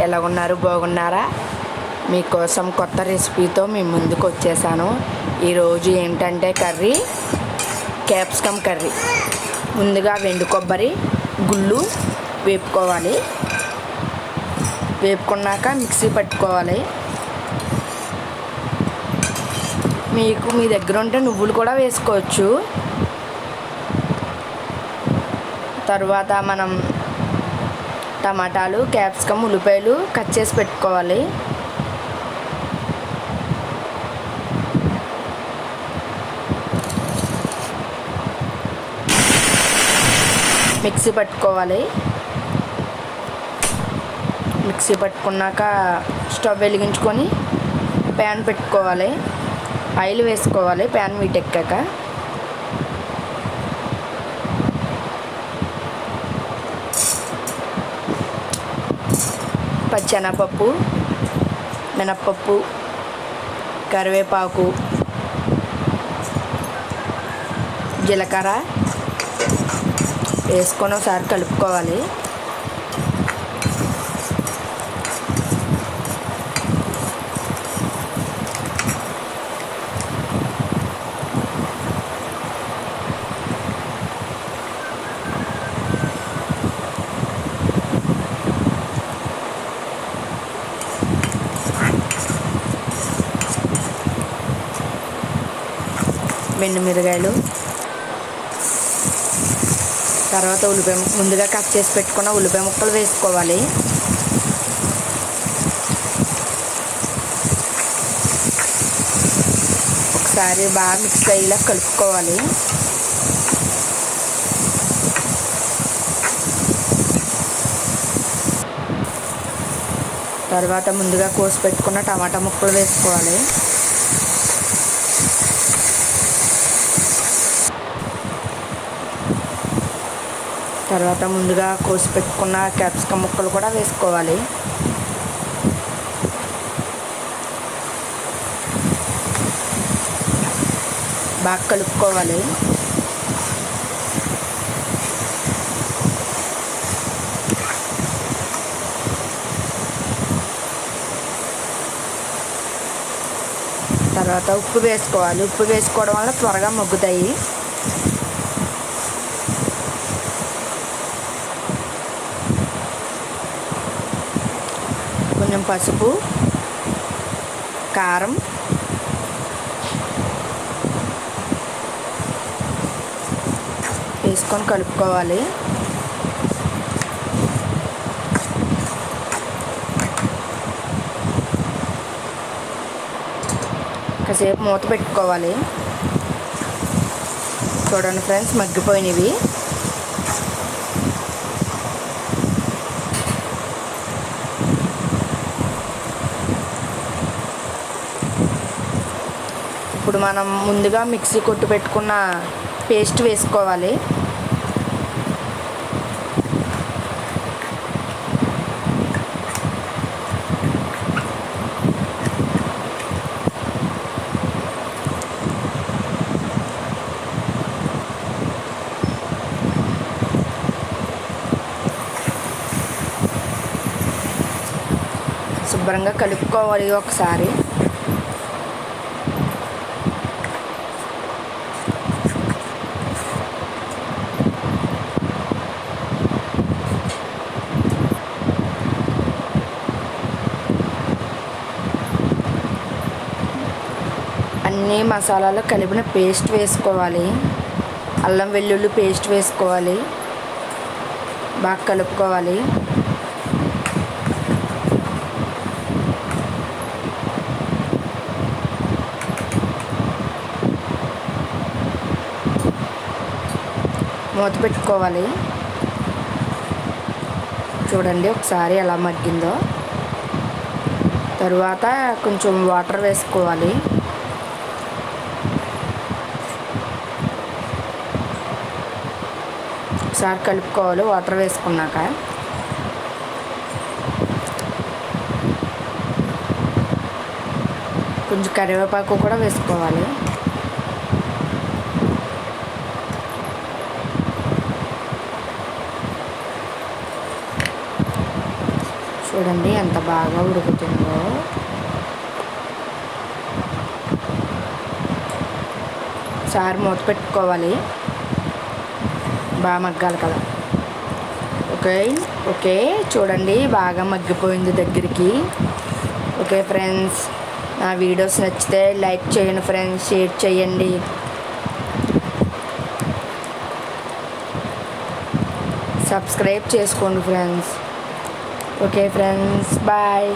ఎలా ఉన్నారు బాగున్నారా? మీకోసం కొత్త రెసిపీతో మీ ముందుకు వచ్చేసాను. ఈరోజు ఏంటంటే కర్రీ క్యాప్సికమ్ కర్రీ. ముందుగా వెండు కొబ్బరి గుళ్ళు వేపుకోవాలి. వేపుకున్నాక మిక్సీ పట్టుకోవాలి. మీకు మీ దగ్గర ఉంటే నువ్వులు కూడా వేసుకోవచ్చు. తర్వాత మనం టమాటాలు క్యాప్సికమ్ ఉల్లిపాయలు కట్ చేసి పెట్టుకోవాలి. మిక్సీ పట్టుకోవాలి. మిక్సీ పట్టుకున్నాక స్టవ్ వెలిగించుకొని ప్యాన్ పెట్టుకోవాలి. ఆయిల్ వేసుకోవాలి ప్యాన్ వీటెక్కాక పచ్చెనపప్పు మినప్పప్పు కరివేపాకు జీలకర్ర వేసుకొని ఒకసారి కలుపుకోవాలి. వెండి మిరగాయలు. తర్వాత ఉల్లిపాయ ముందుగా కట్ చేసి పెట్టుకున్న ఉల్లిపాయ ముక్కలు వేసుకోవాలి. ఒకసారి బాగా మిక్స్ అయ్యేలా కలుపుకోవాలి. తర్వాత ముందుగా కోసి పెట్టుకున్న టమాటా ముక్కలు వేసుకోవాలి. తర్వాత ముందుగా కోసి పెట్టుకున్న క్యాప్సికమ్ ముక్కలు కూడా వేసుకోవాలి. బాగా కలుపుకోవాలి. తర్వాత ఉప్పు వేసుకోవాలి. ఉప్పు వేసుకోవడం వల్ల త్వరగా మగ్గుతాయి కొంచెం పసుపు కారం వేసుకొని కలుపుకోవాలి. కాసేపు మూత పెట్టుకోవాలి. చూడండి ఫ్రెండ్స్ మగ్గిపోయినవి. ఇప్పుడు మనం ముందుగా మిక్సీ కొట్టు పెట్టుకున్న పేస్ట్ వేసుకోవాలి. శుభ్రంగా కలుపుకోవాలి ఒకసారి. అన్ని మసాలాలు కలిపిన పేస్ట్ వేసుకోవాలి. అల్లం వెల్లుల్లి పేస్ట్ వేసుకోవాలి. బాగా కలుపుకోవాలి. మూత పెట్టుకోవాలి. చూడండి ఒకసారి ఎలా మగ్గిందో. తరువాత కొంచెం వాటర్ వేసుకోవాలి. ఒకసారి కలుపుకోవాలి వాటర్ వేసుకున్నాక. కొంచెం కరివేపాకు కూడా వేసుకోవాలి. చూడండి ఎంత బాగా ఉడుకుతుందో. సారి మూత పెట్టుకోవాలి. బాగా మగ్గాలి కదా. ఓకే ఓకే చూడండి బాగా మగ్గిపోయింది దగ్గరికి. ఓకే ఫ్రెండ్స్ నా వీడియోస్ నచ్చితే లైక్ చేయండి ఫ్రెండ్స్ షేర్ చేయండి. సబ్స్క్రైబ్ చేసుకోండి ఫ్రెండ్స్. Okay friends bye.